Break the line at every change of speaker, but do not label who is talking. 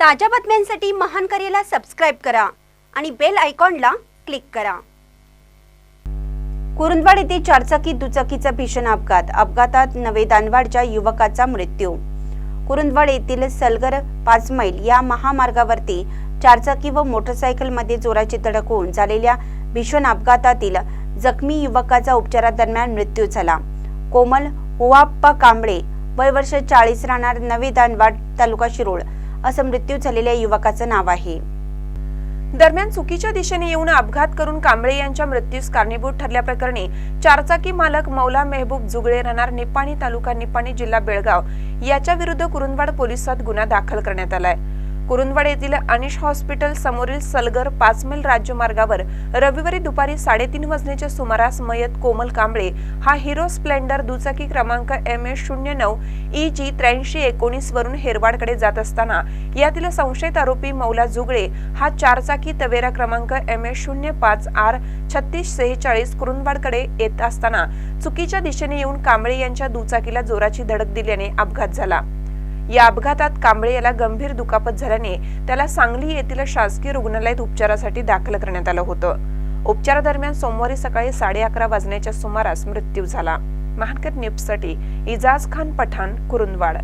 ताज्या बातम्यांसाठी महान करेला सबस्क्राईब करा आणि बेल आयकॉनला क्लिक करा. कुरुंदवाड येथे चारचाकी दुचाकीचा भीषण अपघात. अपघातात नवे दानवाडच्या युवकाचा मृत्यू. कुरुंदवाड येथील सलगर पाच मैल या महामार्गावरती चारचाकी व मोटरसायकलमध्ये जोराची धडक होऊन झालेल्या भीषण अपघातातील जखमी युवकाचा उपचारादरम्यान मृत्यू झाला. कोमल हुवाप्पा कांबळे वय वर्ष चाळीस राहणार नवे दानवाड तालुका शिरोळ. असं मृत्यू झालेल्या युवकाचं नाव आहे.
दरम्यान चुकीच्या दिशेने येऊन अपघात करून कांबळे यांच्या मृत्यूस कारणीभूत ठरल्याप्रकरणी चारचाकी मालक मौला मेहबूब जुगळे राहणार निपाणी तालुका निपाणी जिल्हा बेळगाव. याच्या विरुद्ध कुरुंदवाड पोलिसात गुन्हा दाखल करण्यात आलाय. कुरुंदवाड येथील अनिश हॉस्पिटल समोरील सलगर पाच मैल राज्यमार्गावर रविवारी दुपारी साडेतीन वाजण्याच्या सुमारास मयत कोमल कांबळे हा हिरो स्प्लेंडर दुचाकी क्रमांक एम एस शून्य नऊ ई जी त्र्याऐंशी एकोणीस वरून हेरवाडकडे जात असताना यातील संशयित आरोपी मौला जुगळे हा चारचाकी तवेरा क्रमांक एम एस शून्य पाच आर छत्तीस सेहेचाळीस कुरुंदवाडकडे येत असताना चुकीच्या दिशेने येऊन कांबळे यांच्या दुचाकीला जोराची धडक दिल्याने अपघात झाला. या अपघातात कांबळे याला गंभीर दुखापत झाल्याने त्याला सांगली येथील शासकीय रुग्णालयात उपचारासाठी दाखल करण्यात आलं होतं. उपचारादरम्यान सोमवारी सकाळी साडे अकरा वाजण्याच्या सुमारास मृत्यू झाला. महानकर न्यूजसाठी इजाज खान पठाण कुरुंदवाड.